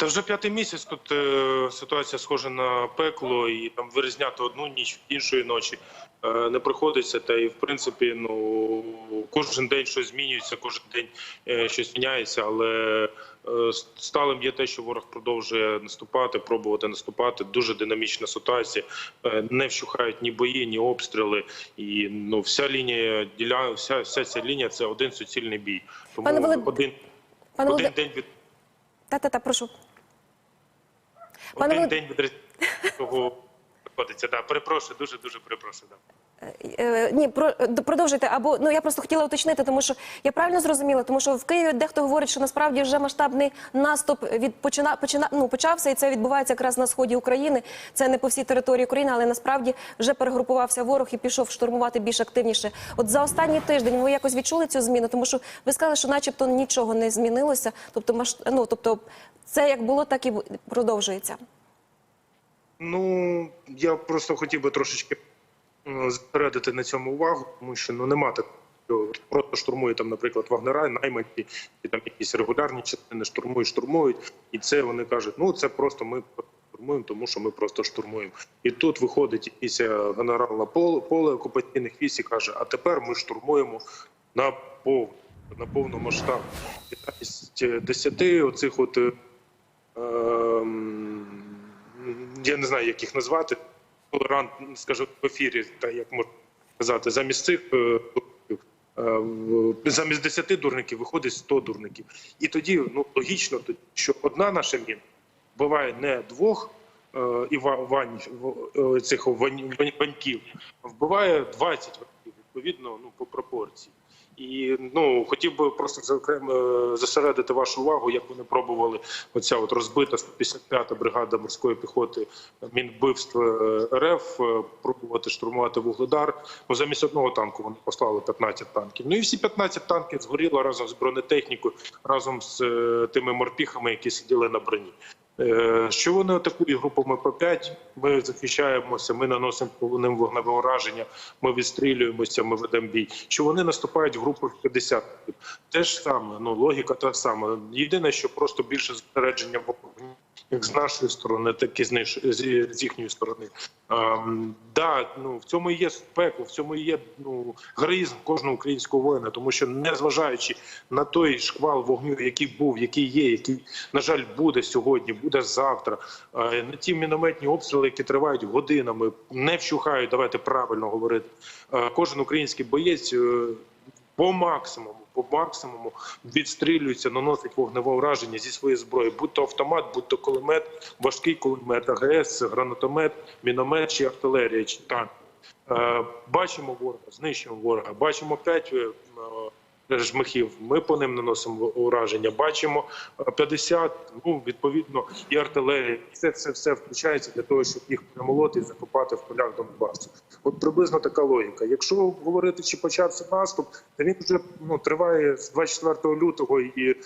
Та вже п'ятий місяць тут е, ситуація схожа на пекло, і там вирізняти одну ніч іншої ночі е, не приходиться. Та і в принципі, ну кожен день щось змінюється, кожен день е, щось міняється. Але е, сталим є те, що ворог продовжує наступати, пробувати наступати. Дуже динамічна ситуація. Е, не вщухають ні бої, ні обстріли. І ну вся лінія діля, вся, вся ця лінія це один суцільний бій. Тому Пане Волод- один, Пане один день від. Та, та, та, прошу. Пане Один Волод- день від того приходиться. Да, перепрошую, дуже дуже перепрошую. Да. Е, ні, про е, продовжуйте. Або ну я просто хотіла уточнити, тому що я правильно зрозуміла, тому що в Києві дехто говорить, що насправді вже масштабний наступ від почина, почина ну, почався, і це відбувається якраз на сході України. Це не по всій території України, але насправді вже перегрупувався ворог і пішов штурмувати більш активніше. От за останній тиждень ви якось відчули цю зміну, тому що ви сказали, що, начебто, нічого не змінилося. Тобто, маш... ну, тобто, це як було, так і продовжується. Ну я просто хотів би трошечки зосередити на цьому увагу, тому що ну нема такого. Просто штурмує там, наприклад, вагнера, найманці, і там якісь регулярні частини штурмують, штурмують, і це вони кажуть, ну це просто ми штурмуємо, тому що ми просто штурмуємо. І тут виходить якийсь е, генерал на поле, окупаційних військ і каже: а тепер ми штурмуємо на пов на повну масштаб. Замість е, десяти оцих от. е, ем, я не знаю, як їх назвати, толерант, скажу в ефірі, та як можна сказати, замість цих е, е, замість 10 дурників виходить 100 дурників. І тоді ну логічно, що одна наша міна вбиває не двох е, цих вань, вань- ваньків, вбиває 20 ваньків, відповідно, ну по пропорції. І ну хотів би просто зокрема е, зосередити вашу увагу, як вони пробували оця от розбита 155-та бригада морської піхоти мінбивств е, РФ е, пробувати штурмувати вугледар. Ну замість одного танку вони послали 15 танків. Ну і всі 15 танків згоріло разом з бронетехнікою, разом з тими морпіхами, які сиділи на броні. Е, Що вони атакують групами по 5 Ми захищаємося, ми наносимо ним вогневе ураження, ми відстрілюємося, ми ведемо бій. Що вони наступають в групах 50 Те ж саме, ну логіка та сама. Єдине, що просто більше зосередження вогню, як з нашої сторони, так і з ниш- з їхньої сторони. Ем, да, ну в цьому і є спеку, в цьому і є ну героїзм кожного українського воїна, тому що незважаючи на той шквал вогню, який був, який є, який на жаль буде сьогодні, буде завтра. е, На ті мінометні обстріли, які тривають годинами, не вщухають. Давайте правильно говорити. Е, Кожен український боєць. е, По максимуму, по максимуму відстрілюється, наносить вогневе враження зі своєї зброї, будь то автомат, будь то кулемет, важкий кулемет, АГС, гранатомет, міномет чи артилерія, чи танк. Е, Бачимо ворога, знищуємо ворога. Бачимо п'ять е, жмихів. Ми по ним наносимо ураження. Бачимо е, 50, ну відповідно, і артилерія. Все це все включається для того, щоб їх перемолоти і закопати в полях Донбасу. От приблизно така логіка. Якщо говорити, чи почався наступ, то він вже ну триває з 24 лютого і е,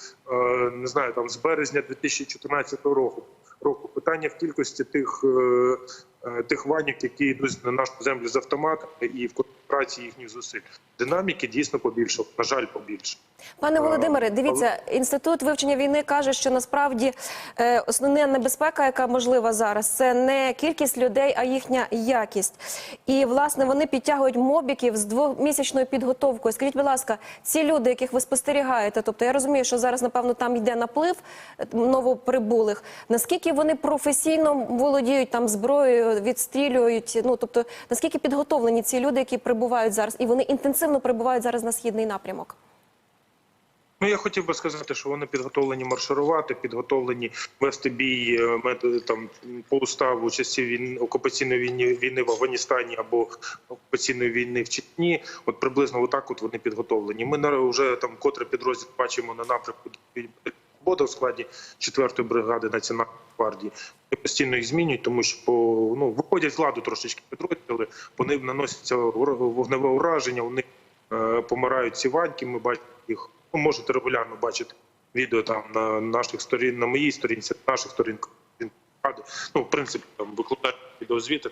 не знаю, там з березня 2014 року. Року питання в кількості тих е, е, тих ванік, які йдуть на нашу землю з автоматами, і в концентрації їхніх зусиль. Динаміки дійсно побільшало. На жаль, побільше. Пане Володимире, дивіться, інститут вивчення війни каже, що насправді е, основна небезпека, яка можлива зараз, це не кількість людей, а їхня якість. І власне вони підтягують мобіків з двомісячною підготовкою. Скажіть, будь ласка, ці люди, яких ви спостерігаєте, тобто я розумію, що зараз напевно там йде наплив е, новоприбулих. Наскільки вони професійно володіють там зброєю, відстрілюють? Ну тобто, наскільки підготовлені ці люди, які прибувають зараз, і вони інтенсивно прибувають зараз на східний напрямок? Ну, я хотів би сказати, що вони підготовлені марширувати, підготовлені вести бій е, там по уставу часів війни окупаційної війни війни в Афганістані або окупаційної війни в Чечні. От приблизно отак от вони підготовлені. Ми вже там котре підрозділ бачимо на напрямку Бода в складі 4-ї бригади Національної гвардії. Вони постійно їх змінюють, тому що по ну виходять з ладу трошечки підрозділи, по ним наносяться вогневе ураження. У них е, помирають ці ваньки. Ми бачимо їх. Ви можете регулярно бачити відео там на наших сторін, на моїй сторінці, на наших сторінках. Ну, в принципі, там викладають відеозвіти,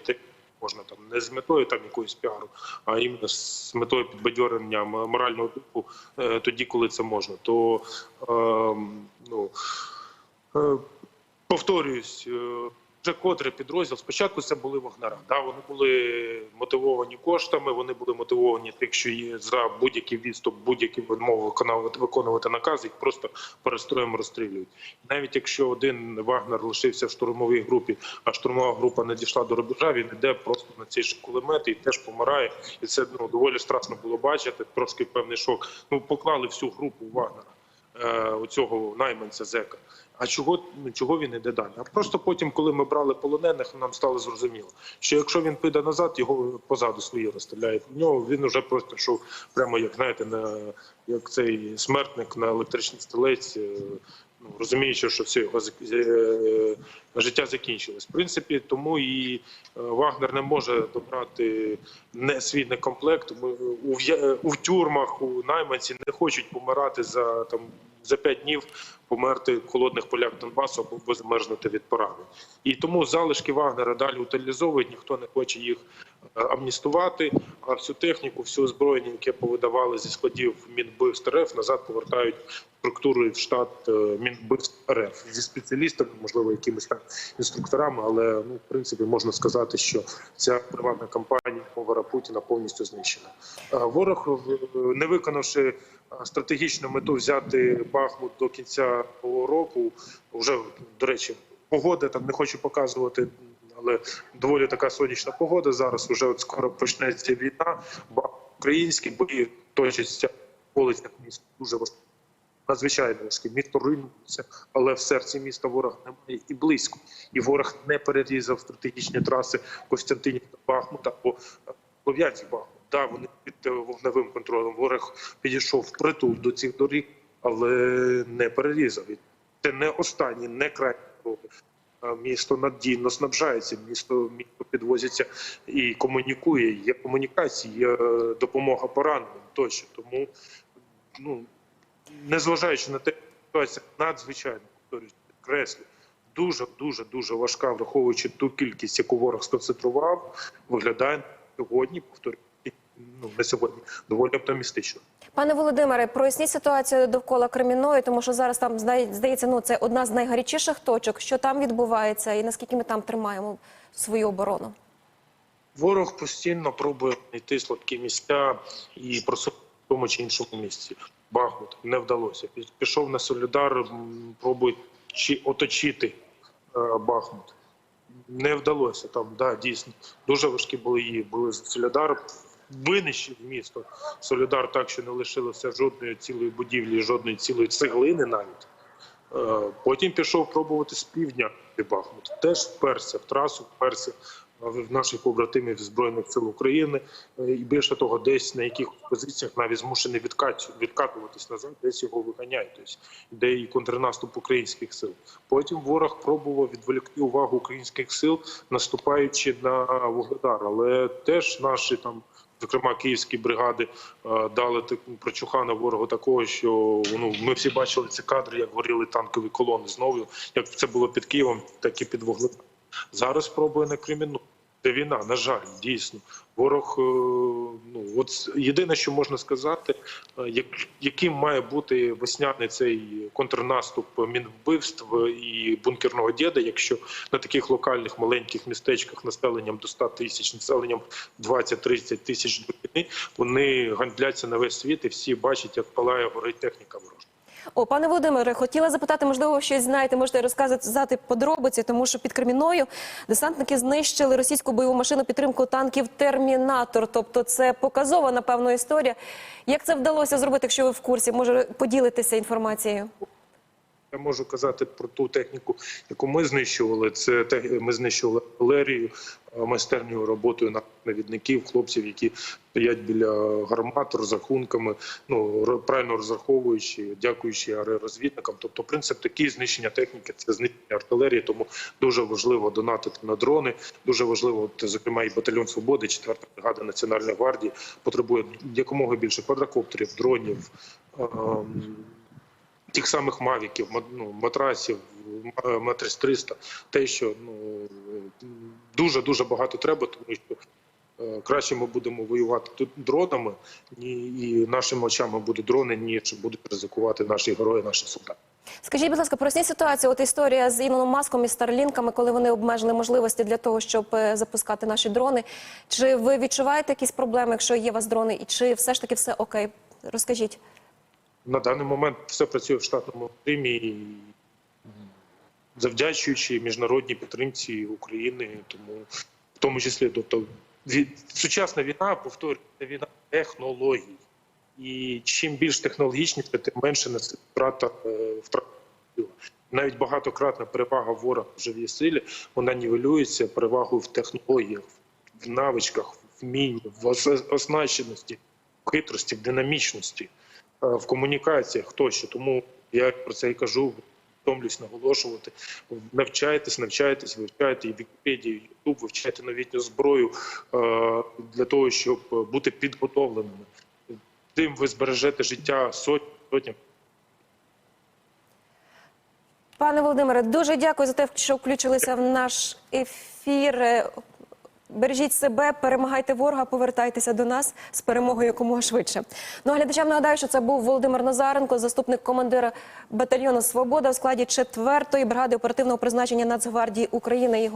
можна там не з метою там якоїсь піару, а іменно з метою підбадьорення морального духу е, тоді, коли це можна. То е, ну. Е, повторююсь, е, вже котрий підрозділ. Спочатку це були вагнера. Да, вони були мотивовані коштами, вони були мотивовані тим, що є за будь-який відступ, будь-які відмови виконувати, наказ, їх просто перестроєм розстрілюють. Навіть якщо один вагнер лишився в штурмовій групі, а штурмова група не дійшла до рубежа, він іде просто на цей же кулемет і теж помирає. І це ну доволі страшно було бачити. Трошки певний шок. Ну поклали всю групу вагнера. Е, Оцього найманця зека. А чого ну, чого він іде далі? А просто потім, коли ми брали полонених, нам стало зрозуміло, що якщо він піде назад, його позаду свої розстріляють. В нього він вже просто йшов прямо як знаєте, на як цей смертник на електричній стілець. Е, Ну розуміючи, що все його зак- е, життя закінчилось. В принципі, тому і е, Вагнер не може добрати не свій некомплект. Тому у тюрмах у найманці не хочуть помирати за там за п'ять днів померти в холодних полях Донбасу або замерзнути від поради. І тому залишки Вагнера далі утилізовують, ніхто не хоче їх е, амністувати. А всю техніку, всю озброєння, яке повидавали зі складів Мінбивств РФ, назад повертають і в штат е, Мінбивств РФ зі спеціалістами, можливо, якимись там інструкторами. Але ну, в принципі, можна сказати, що ця приватна компанія повара Путіна повністю знищена. Е, Ворог, е, не виконавши стратегічну мету взяти Бахмут до кінця року, вже до речі, погода там не хочу показувати. Але доволі така сонячна погода. Зараз вже от скоро почнеться війна. Українські бої точаться вулицях міста дуже важко. Надзвичайно важкі. Місто руйнується, але в серці міста ворог немає і близько. І ворог не перерізав стратегічні траси Костянтинів та Бахмута або Слов'янськ Бахмут. Да, вони під е, вогневим контролем. Ворог підійшов впритул до цих доріг, але не перерізав. Це не останні, не крайні дороги. Місто надійно снабжається, місто місто підвозиться і комунікує. Є комунікації, є е, допомога пораненим тощо. Тому ну незважаючи на те, ситуація надзвичайно повторюсь, підкреслю, дуже дуже дуже важка, враховуючи ту кількість, яку ворог сконцентрував, виглядає сьогодні. Повторюю, ну не сьогодні, доволі оптимістично. Пане Володимире, проясніть ситуацію довкола Кремінної, тому що зараз там здається, ну це одна з найгарячіших точок. Що там відбувається, і наскільки ми там тримаємо свою оборону? Ворог постійно пробує знайти слабкі місця і просувати в тому чи іншому місці. Бахмут не вдалося. Пішов на Солідар, пробує чи оточити е, Бахмут. Не вдалося там. Да, дійсно дуже важкі бої були Солідар. Винищив місто Солідар так, що не лишилося жодної цілої будівлі, жодної цілої цеглини навіть. Е, Потім пішов пробувати з півдня і Бахмут. Теж вперся в трасу, вперся в наших побратимів Збройних сил України. Е, І більше того, десь на якихось позиціях навіть змушений відкат, відкатуватись назад, десь його виганяють. Тобто йде і контрнаступ українських сил. Потім ворог пробував відволікти увагу українських сил, наступаючи на Вугледар. Але теж наші там. Зокрема, київські бригади е, дали прочухана ворогу такого, що ну ми всі бачили ці кадри, як горіли танкові колони знову. Як це було під Києвом, так і під Вугледаром. Зараз спробує на Кремінну. Це війна, на жаль, дійсно. Ворог, е, ну от єдине, що можна сказати, е, як, яким має бути весняний цей контрнаступ мінвбивств і бункерного діда, якщо на таких локальних маленьких містечках населенням до 100 тисяч, населенням 20-30 тисяч до війни, вони гандляться на весь світ і всі бачать, як палає горить техніка ворожа. О, пане Володимире, хотіла запитати, можливо, щось знаєте, можете розказати подробиці, тому що під Креміною десантники знищили російську бойову машину підтримку танків Термінатор. Тобто, це показова, напевно, історія. Як це вдалося зробити, якщо ви в курсі? Може поділитися інформацією? Я можу казати про ту техніку, яку ми знищували. Це ми знищували артилерію, е, майстерню роботою на навідників, хлопців, які стоять біля гармат розрахунками, ну правильно розраховуючи, дякуючи аеророзвідникам. Тобто, принцип такий знищення техніки це знищення артилерії. Тому дуже важливо донатити на дрони. Дуже важливо, от, зокрема, і батальйон свободи, 4 бригада Національної гвардії потребує якомога більше квадрокоптерів, дронів. ем, тих самих мавіків, ма- ну, матрасів, матрис 300, те, що ну дуже дуже багато треба, тому що е, краще ми будемо воювати тут дронами, і нашими очами будуть дрони, ніж будуть ризикувати наші герої, наші солдати. Скажіть, будь ласка, проясніть ситуацію. От історія з Ілоном Маском і Старлінками, коли вони обмежили можливості для того, щоб е, запускати наші дрони. Чи ви відчуваєте якісь проблеми, якщо є у вас дрони, і чи все ж таки все окей? Розкажіть. На даний момент все працює в штатному режимі, завдячуючи міжнародній підтримці України, тому в тому числі, тобто від, сучасна війна, повторюю, це війна технологій. І чим більш технологічніше, тим менше несе втрата е, втрата. Навіть багатократна перевага ворога в живій силі вона нівелюється перевагою в технологіях, в навичках, в вмінні, в оснащеності, в хитрості, в динамічності, в комунікаціях тощо. Тому я про це і кажу. Втомлюсь наголошувати. Навчайтесь, навчайтесь, вивчайте і Вікіпедію, Ютуб, вивчайте новітню зброю е, для того, щоб бути підготовленими. Тим ви збережете життя сотень, сотень Пане Володимире, дуже дякую за те, що включилися в наш ефір. Бережіть себе, перемагайте ворога, повертайтеся до нас з перемогою якомога швидше. Ну а глядачам нагадаю, що це був Володимир Назаренко, заступник командира батальйону Свобода в складі 4-ї бригади оперативного призначення Нацгвардії України. Його